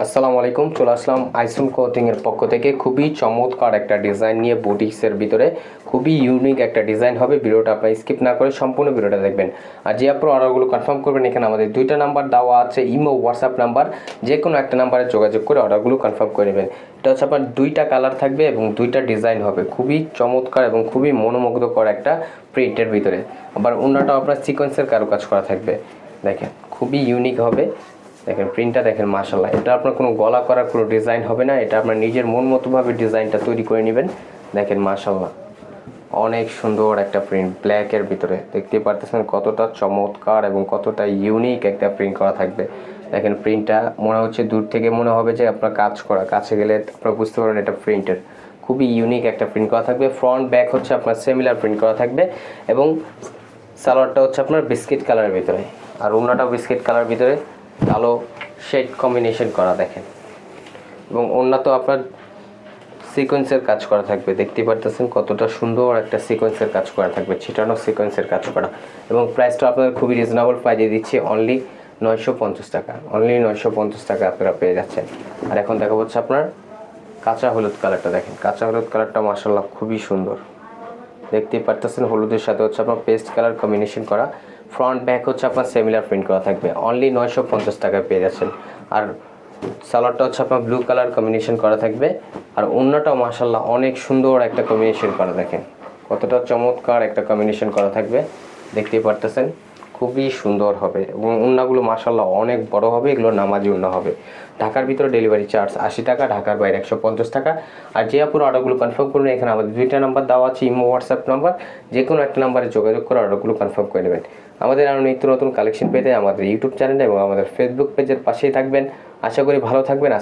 আসসালামু আলাইকুম, চলে আসলাম আইসুন কোথিং এর পক্ষ থেকে। খুবই চমৎকার একটা ডিজাইন নিয়ে বুটিক্সের ভিতরে। খুবই ইউনিক একটা ডিজাইন হবে, ভিডিওটা আপনার স্কিপ না করে সম্পূর্ণ ভিডিওটা দেখবেন। আর যে আপনার অর্ডারগুলো কনফার্ম করবেন, এখানে আমাদের দুইটা নাম্বার দেওয়া আছে ইমো হোয়াটসঅ্যাপ নাম্বার যে কোনো একটা নাম্বারে যোগাযোগ করে অর্ডারগুলো কনফার্ম করে নেবেন। এটা হচ্ছে আপনার দুইটা কালার থাকবে এবং দুইটা ডিজাইন হবে। খুবই চমৎকার এবং খুবই মনোমুগ্ধকর একটা প্রিন্টের ভিতরে। আবার অন্যটাও আপনার সিকোয়েন্সের কারুকাজ করা থাকবে। দেখেন, খুবই ইউনিক হবে। দেখেন প্রিন্টটা দেখেন মাশাল্লাহ এটা আপনার কোনো গলা করার কোনো ডিজাইন হবে না। এটা আপনার নিজের মন মতোভাবে ডিজাইনটা তৈরি করে নেবেন। দেখেন মাশাল্লাহ অনেক সুন্দর একটা প্রিন্ট ব্ল্যাকের ভিতরে। দেখতে পারতেছেন কতটা চমৎকার এবং কতটা ইউনিক একটা প্রিন্ট করা থাকবে। দেখেন প্রিন্টটা মনে হচ্ছে দূর থেকে মনে হবে যে আপনার কাজ করা। কাছে গেলে আপনারা বুঝতে পারবেন এটা প্রিন্টের খুবই ইউনিক একটা প্রিন্ট করা থাকবে। ফ্রন্ট ব্যাক হচ্ছে আপনার সিমিলার প্রিন্ট করা থাকবে এবং সালোয়ারটা হচ্ছে আপনার বিস্কিট কালারের ভিতরে। আর অন্যটা বিস্কিট কালার ভিতরে। কালো শেড কম্বিনেশন করা দেখেন। এবং অন্য তো আপনার সিকোয়েন্সের কাজ করা থাকবে। দেখতে পারতেছেন কতটা সুন্দর একটা সিকোয়েন্সের কাজ করা থাকবে, ছিটানো সিকোয়েন্সের কাজ করা। এবং প্রাইসটা আপনাদের খুবই রিজনেবল প্রাইজে দিচ্ছি অনলি নয়শো পঞ্চাশ টাকা। অনলি নয়শো পঞ্চাশ টাকা আপনারা পেয়ে যাচ্ছেন। আর এখন দেখা হচ্ছে আপনার কাঁচা হলুদ কালারটা দেখেন। কাঁচা হলুদ কালারটা মাসাল্লাহ খুবই সুন্দর। দেখতেই পারতেছেন হলুদের সাথে হচ্ছে আপনার পেস্ট কালার কম্বিনেশন করা। ফ্রন্ট ব্যাক হচ্ছে আপনার সেমিলার প্রিন্ট করা থাকবে। অনলি নয়শো পঞ্চাশ টাকায় পেয়ে যাচ্ছেন। আর সালোয়ারটা হচ্ছে আপনার ব্লু কালার কম্বিনেশন করা থাকবে। আর অন্যটাও মাসাল্লাহ অনেক সুন্দর একটা কম্বিনেশন করা দেখেন। কতটা চমৎকার একটা কম্বিনেশন করা থাকবে। দেখতেই পারতেছেন। খুবই সুন্দর হবে এবং উন্নাগুলো মাসাল্লাহ অনেক বড় হবে, এগুলো নামাজি উন্না হবে। ঢাকার ভিতরে ডেলিভারি চার্জ আশি টাকা, ঢাকার বাইরে একশো পঞ্চাশ টাকা। আর যে আপুর অর্ডারগুলো কনফার্ম করুন, এখানে আমাদের দুইটা নাম্বার দেওয়া আছে, ইমো হোয়াটসঅ্যাপ নাম্বার যে কোনো একটা নাম্বারে যোগাযোগ করে অর্ডারগুলো কনফার্ম করে নেবেন। আমাদের আরও নিত্য নতুন কালেকশন পেতে আমাদের ইউটিউব চ্যানেল এবং আমাদের ফেসবুক পেজের পাশেই থাকবেন। আশা করি ভালো থাকবেন